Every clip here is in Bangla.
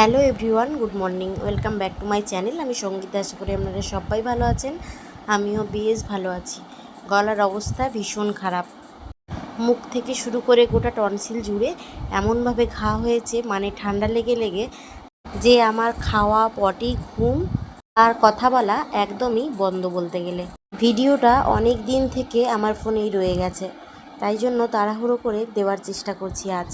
Hello everyone, good morning, welcome back to my channel. আমি সঙ্গীতা, আশা করি আপনারা সবাই ভালো আছেন। আমিও বেশ ভালো আছি। গলার অবস্থা ভীষণ খারাপ। মুখ থেকে শুরু করে গোটা টনসিল জুড়ে এমনভাবে ঘা হয়েছে মানে ঠান্ডা লেগে লেগে, যে আমার খাওয়া, পটি, ঘুম আর কথা বলা একদমই বন্ধ বলতে গেলে। ভিডিওটা অনেক দিন থেকে আমার ফোনেই রয়ে গেছে। তাই জন্য তাড়াহুড়ো করে দেওয়ার চেষ্টা করছি আজ।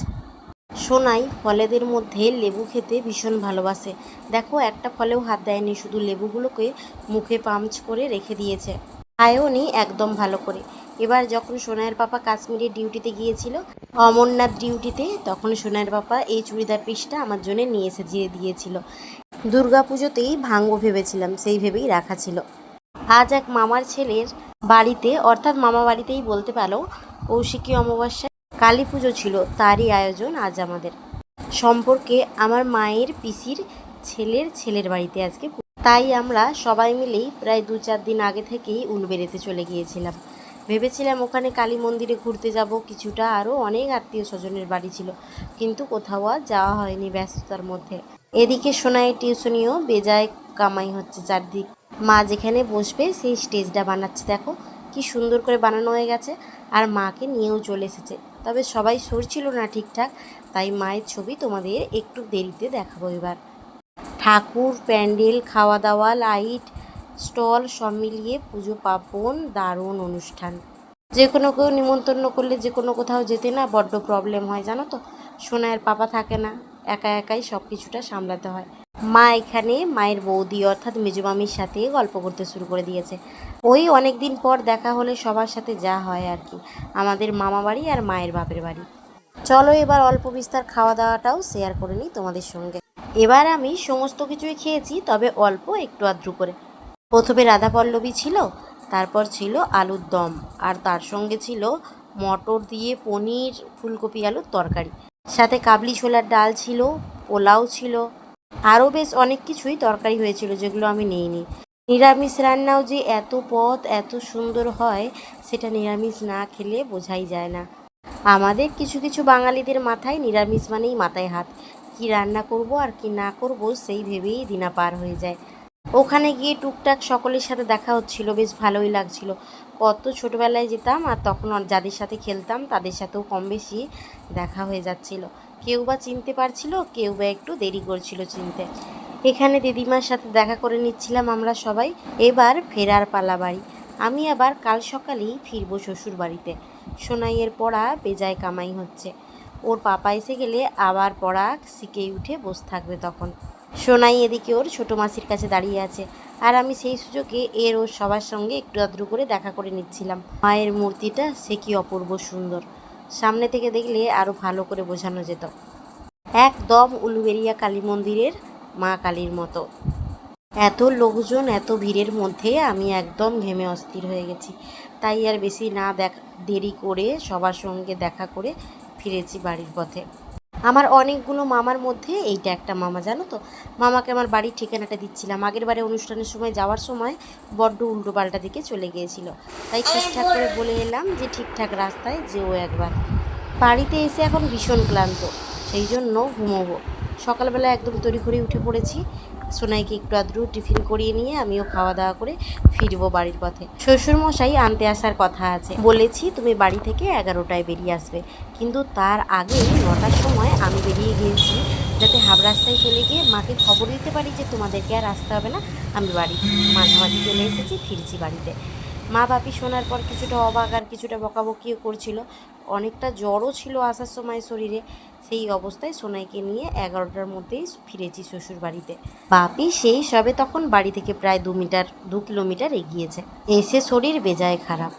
সোনাই ফলেদের মধ্যে লেবু খেতে ভীষণ ভালোবাসে। দেখো, একটা ফলেও হাত দেয়নি, শুধু লেবুগুলোকে মুখে পাঞ্চ করে রেখে দিয়েছে। খায়ওনি একদম ভালো করে। এবার যখন সোনাইয়ের পাপা কাশ্মীরে ডিউটিতে গিয়েছিল, অমরনাথ ডিউটিতে, তখন সোনাইয়ের পাপা এই চুড়িদার পিসটা আমার জন্য নিয়ে এসে দিয়ে দিয়েছিল। পুজোতেই ভাঙবো ভেবেছিলাম, সেই ভেবেই রাখা ছিল। আজ এক মামার ছেলের বাড়িতে, অর্থাৎ মামা বাড়িতেই বলতে পারো, কৌশিকী অমাবস্যা কালী পুজো ছিল, তারই আয়োজন আজ আমাদের। সম্পর্কে আমার মায়ের পিসির ছেলের ছেলের বাড়িতে আজকে তাই আমরা সবাই মিলেই প্রায় দু চার দিন আগে থেকেই উলবেড়েতে চলে গিয়েছিলাম। ভেবেছিলাম ওখানে কালী মন্দিরে ঘুরতে যাব, কিছুটা আরও অনেক আত্মীয় স্বজনের বাড়ি ছিল, কিন্তু কোথাও আর যাওয়া হয়নি ব্যস্ততার মধ্যে। এদিকে সোনায় টিউশনিও বেজায় কামাই হচ্ছে চারদিক। মা যেখানে বসবে সেই স্টেজটা বানাচ্ছে, দেখো। কি সুন্দর করে বানানো হয়ে গেছে আর মাকে নিয়েও চলে এসেছে। তবে সবাই সরছিল না ঠিকঠাক, তাই মায়ের ছবি তোমাদের একটু দেরিতে দেখাবো এবার। ঠাকুর, প্যান্ডেল খাওয়া দাওয়া লাইট, স্টল সব মিলিয়ে পুজো পার্বণ দারুণ অনুষ্ঠান। যে কোনো কেউ নিমন্ত্রণ করলে যে কোনো কোথাও যেতে না বড্ড প্রবলেম হয়, জানো তো? সোনায়ের পাপা থাকে না, একা একাই সব কিছুটা সামলাতে হয়। মা এখানে মায়ের বৌদি অর্থাৎ মেজমামির সাথে গল্প করতে শুরু করে দিয়েছে। ওই অনেক দিন পর দেখা হলে সবার সাথে যা হয় আর কি, আমাদের মামা বাড়ি আর মায়ের বাপের বাড়ি। চলো এবার অল্প বিস্তার খাওয়া দাওয়াটাও শেয়ার করে নিই তোমাদের সঙ্গে। এবার আমি সমস্ত কিছুই খেয়েছি, তবে অল্প একটু আদ্রু করে। প্রথমে রাধা পল্লবী ছিল, তারপর ছিল আলুর দম, আর তার সঙ্গে ছিল মটর দিয়ে পনির, ফুলকপি আলুর তরকারি। সাথে কাবলি ছোলার ডাল ছিল, পোলাও ছিল আরও বেশ অনেক কিছুই তরকারি হয়েছিল যেগুলো আমি নিইনি। নিরামিষ রান্নাও যে এত পদ এত সুন্দর হয়, সেটা নিরামিষ না খেলে বোঝাই যায় না। আমাদের কিছু কিছু বাঙালিদের মাথায় নিরামিষ মানেই মাথায় হাত। কি রান্না করব আর কি না করব সেই ভেবেই দিনা পার হয়ে যায়। ওখানে গিয়ে টুকটাক সকলের সাথে দেখা হচ্ছিল, বেশ ভালোই লাগছিল। কত ছোটোবেলায় যেতাম আর তখন যাদের সাথে খেলতাম তাদের সাথেও কম বেশি দেখা হয়ে যাচ্ছিল। কেউ বা চিনতে পারছিল, কেউ বা একটু দেরি করছিল চিনতে। এখানে দিদিমার সাথে দেখা করে নিচ্ছিলাম আমরা সবাই। এবার ফেরার পালা বাড়ি। আমি আবার কাল সকালেই ফিরবো শ্বশুর বাড়িতে সোনাইয়ের পড়া বেজায় কামাই হচ্ছে। ওর পাপা এসে গেলে আবার পড়া শিখেই উঠে বসে থাকবে তখন। সোনাই এদিকে ওর ছোটো মাসির কাছে দাঁড়িয়ে আছে। আর আমি সেই সুযোগে এর ওর সবার সঙ্গে একটু আদ্রু করে দেখা করে নিচ্ছিলাম। মায়ের মূর্তিটা সে কি অপূর্ব সুন্দর। সামনে থেকে দেখলে আরও ভালো করে বোঝানো যেত। একদম উলুবেরিয়া কালী মন্দিরের মা কালীর মতো। এত লোকজন, এত ভিড়ের মধ্যে আমি একদম ঘেমে অস্থির হয়ে গেছি। তাই আর বেশি না দেখ, দেরি করে সবার সঙ্গে দেখা করে ফিরেছি বাড়ির পথে। আমার অনেকগুলো মামার মধ্যে এইটা একটা মামা জানো তো? মামাকে আমার বাড়ির ঠিকানাটা দিচ্ছিলাম। আগের বারে অনুষ্ঠানের সময় যাওয়ার সময় বড্ড উল্টো পাল্টা দিকে চলে গিয়েছিল। তাই ঠিকঠাক করে বলে এলাম যে ঠিকঠাক রাস্তায় যেও একবার। বাড়িতে এসে এখন ভীষণ ক্লান্ত সেই জন্য ঘুমোবো। সকালবেলা একদম তড়িঘড়ি করে উঠে পড়েছি। সোনাইকে একটু আদ্রু টিফিন করিয়ে নিয়ে আমিও খাওয়া দাওয়া করে ফিরবো বাড়ির পথে। শ্বশুরমশাই আনতে আসার কথা আছে। বলেছি, তুমি বাড়ি থেকে এগারোটায় বেরিয়ে আসবে। কিন্তু তার আগে নটার সময় আমি বেরিয়ে গিয়েছি যাতে হাফ রাস্তায় চলে গিয়ে মাকে খবর দিতে পারি যে তোমাদেরকে আর আসতে হবে না। আমি বাড়ি, মাঝামাঝি চলে এসেছি, ফিরছি বাড়িতে। মা বাপি শোনার পর কিছুটা অবাক আর কিছুটা বকাবকিও করছিল। অনেকটা জ্বরও ছিল আসার সময় শরীরে। সেই অবস্থায় সোনাইকে নিয়ে এগারোটার মধ্যেই ফিরেছি শ্বশুর বাড়িতে বাপি সেই সবে তখন বাড়ি থেকে প্রায় দু মিটার, দু কিলোমিটার এগিয়েছে। এসে শরীর বেজায় খারাপ।